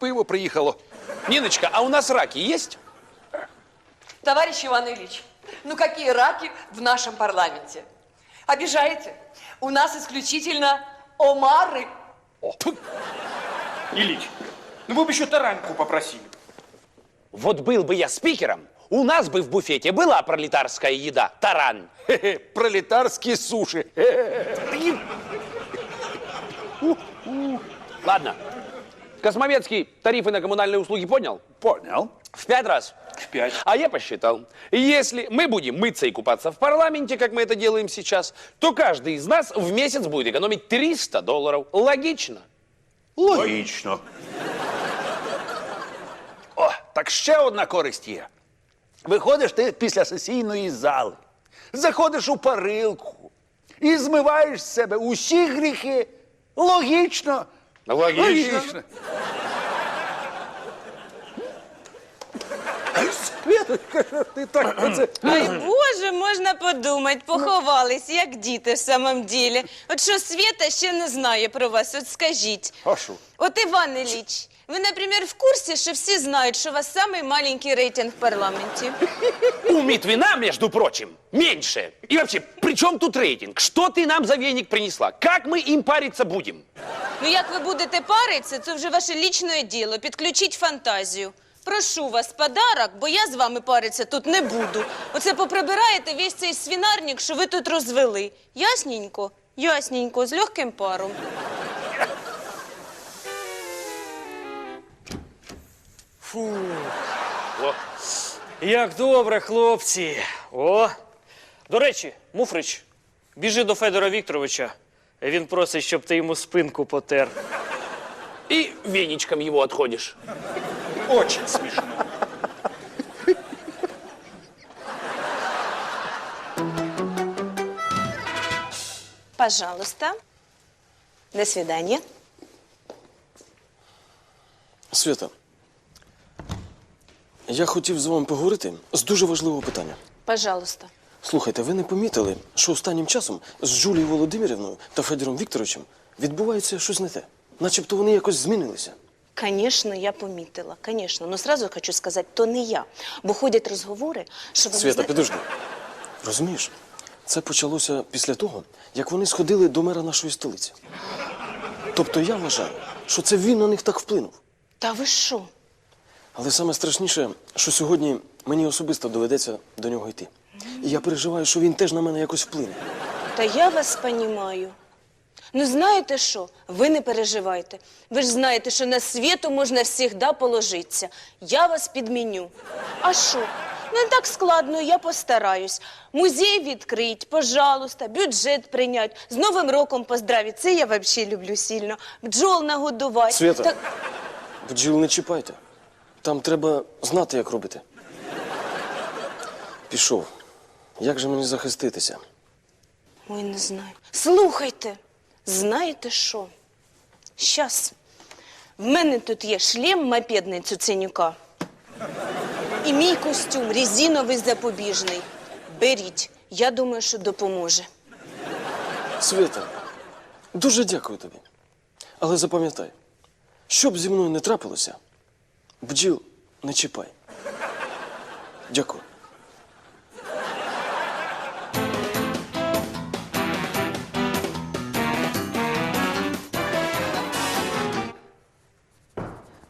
пиво приїхало. Ниночка, а у нас раки есть? Товарищ Иван Ильич, ну какие раки в нашем парламенте? Обижаете? У нас исключительно омары. Ильич, ну вы бы еще тараньку попросили. Вот был бы я спикером, у нас бы в буфете была пролетарская еда, таран. Хе-хе, пролетарські суші. Ладно. Космовецкий тарифы на коммунальные услуги поднял? Понял. В пять раз. В пять. А я посчитал, если мы будем мыться и купаться в парламенте, как мы это делаем сейчас, то каждый из нас в месяц будет экономить 300 долларов. Логично. Логічно. О, так ще одна користь є. Виходиш ти після сесійної зали, заходиш у парилку і змиваєш з себе усі гріхи. Логічно. Логично. Ти так. Ай, Боже, можна подумати, поховались, як діти в самом ділі. От що Свєта ще не знає про вас, от скажіть. А що? От Іван Ілліч, ви, наприклад, в курсі, що всі знають, що у вас самий маленький рейтинг в парламенті? У Митвина, между прочим, меньше. И вообще, при чем тут рейтинг? Что ты нам за веник принесла? Как мы им париться будем? Ну, як ви будете паритися, це вже ваше лічне діло. Підключіть фантазію. Прошу вас, подарок, бо я з вами паритися тут не буду. Оце поприбираєте весь цей свинарник, що ви тут розвели. Ясненько? Ясненько, з легким паром. Як добре, хлопці. О. До речі, Муфрич, біжи до Федора Вікторовича. Він просить, щоб ти йому спинку потер. И веничком его отходишь. Очень смешно. Пожалуйста. До свидания. Свята, я хотів з вами поговорити з дуже важливого питання. Пожалуйста. Слухайте, ви не помітили, що останнім часом з Жулією Володимирівною та Федором Вікторовичем відбувається щось не те. Начебто вони якось змінилися. Конечно, я помітила, конечно. Но сразу хочу сказати, то не я. Бо ходять розговори, що вони... Свята, зна- підожди. Розумієш, це почалося після того, як вони сходили до мера нашої столиці. Тобто я вважаю, що це він на них так вплинув. Та ви що? Але саме страшніше, що сьогодні мені особисто доведеться до нього йти. І я переживаю, що він теж на мене якось вплине. Та я вас понімаю. Ну, знаєте що? Ви не переживайте. Ви ж знаєте, що на світу можна завжди положитися. Я вас підміню. А що? Не так складно, я постараюсь. Музей відкрить, пожалуйста, бюджет прийнять, з Новим роком поздравить. Це я взагалі люблю сильно. Бджол нагодувати. Свята. Так, Бджіл не чіпайте. Там треба знати, як робити. Пішов. Як же мені захиститися? Ой, не знаю. Слухайте, знаєте що? Щас. В мене тут є шлем мопедний Цуценюка. І мій костюм резиновий запобіжний. Беріть. Я думаю, що допоможе. Свята, дуже дякую тобі. Але запам'ятай, що б зі мною не трапилося, бджіл не чіпай. Дякую.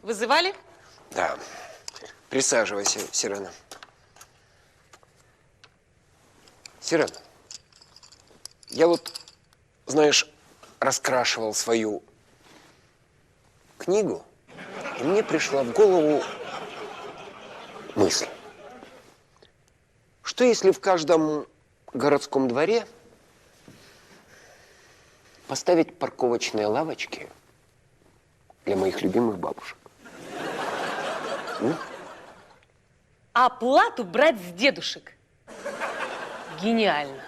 Вызывали? Да. Присаживайся, Сирена. Сирена, я вот, знаешь, раскрашивал свою книгу, и мне пришла в голову мысль. Что если в каждом городском дворе поставить парковочные лавочки для моих любимых бабушек? А плату брать с дедушек. Гениально.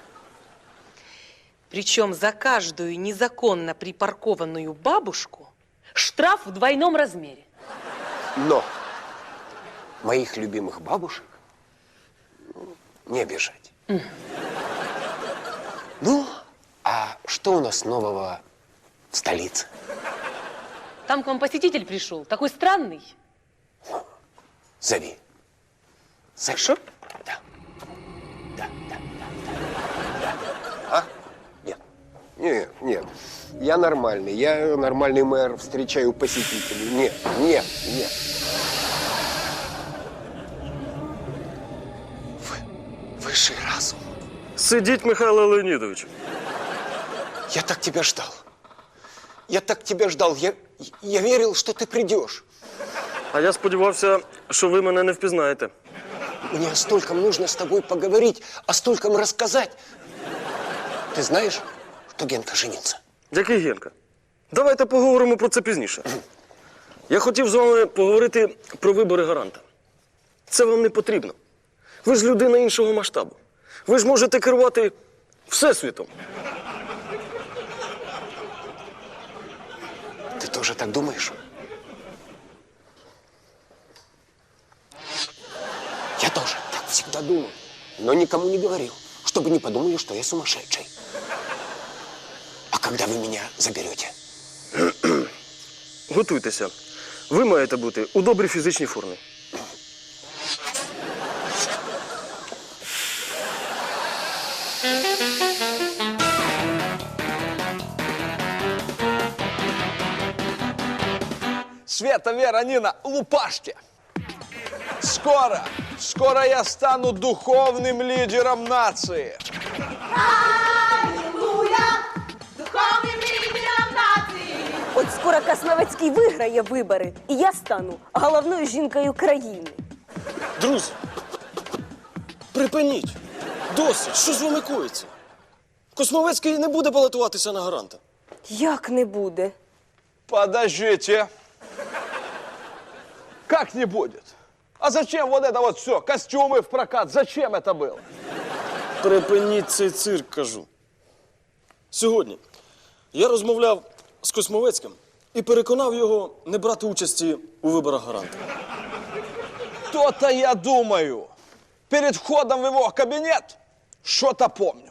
Причем за каждую незаконно припаркованную бабушку штраф в двойном размере. Но моих любимых бабушек ну, не обижать. Ну, а что у нас нового в столице? Там к вам посетитель пришел, такой странный. Зови. Зови. Что? Да. Да, да, да, да. А? Нет. Нет, нет. Я нормальный. Я нормальный мэр, встречаю посетителей. Нет, нет, нет. Высший разум. Сидіть, Михайло Леонідович. Я так тебя ждал. Я так тебя ждал. Я, я верил, что ты придешь. А я сподівався, що ви мене не впізнаєте. Мне о стольком нужно с тобой поговорить, о стольком рассказать. Ты знаешь, что Генка женился? Який Генка? Давайте поговоримо про це пізніше. Я хотів з вами поговорити про вибори гаранта. Це вам не потрібно. Ви ж людина іншого масштабу. Ви ж можете керувати всесвітом. Ты тоже так думаешь? Я тоже так всегда думал, но никому не говорил, чтобы не подумали, что я сумасшедший. А когда вы меня заберете? Готуйтеся. Ви маєте бути у добрій фізичній формі. Света, Вера, Нина, лупашки. Скоро, скоро я стану духовным лидером нации. От скоро Касновецький виграє вибори, і я стану головною жінкою країни. Друзі, припиніть. Досить. Що з вами коїться? Космовецький не буде балотуватися на гаранта. Як не буде? Подождите. Как не будет? А зачем вот это вот все? Костюмы в прокат. Зачем это было? Припиніть цей цирк, кажу. Сьогодні я розмовляв з Космовецьким і переконав його не брати участі у виборах гаранта. То-то я думаю. Перед входом в его кабинет что-то помню.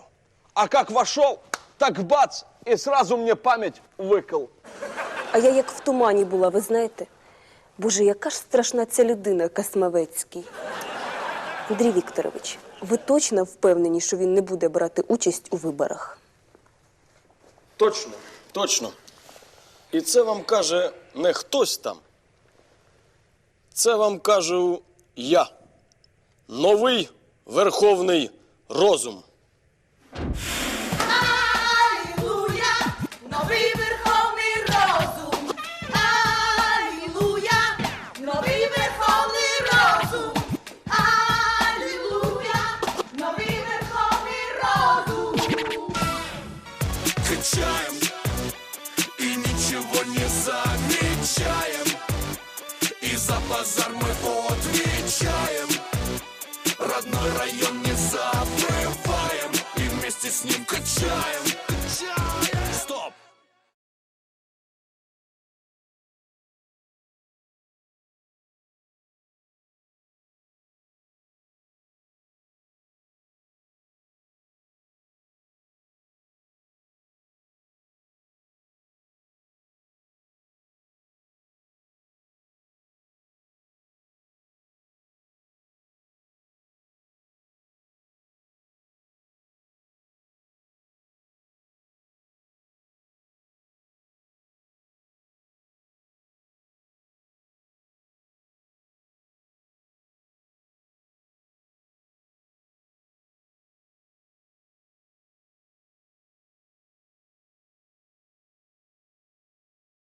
А как вошел, так бац, и сразу мне память выкл. А я як в тумані була, ви знаєте? Боже, яка ж страшна ця людина Касмавецький. Андрій Вікторович, ви точно впевнені, що він не буде брати участь у виборах? Точно, точно. І це вам каже не хтось там. Це вам кажу я. Новий верховний розум. Sure.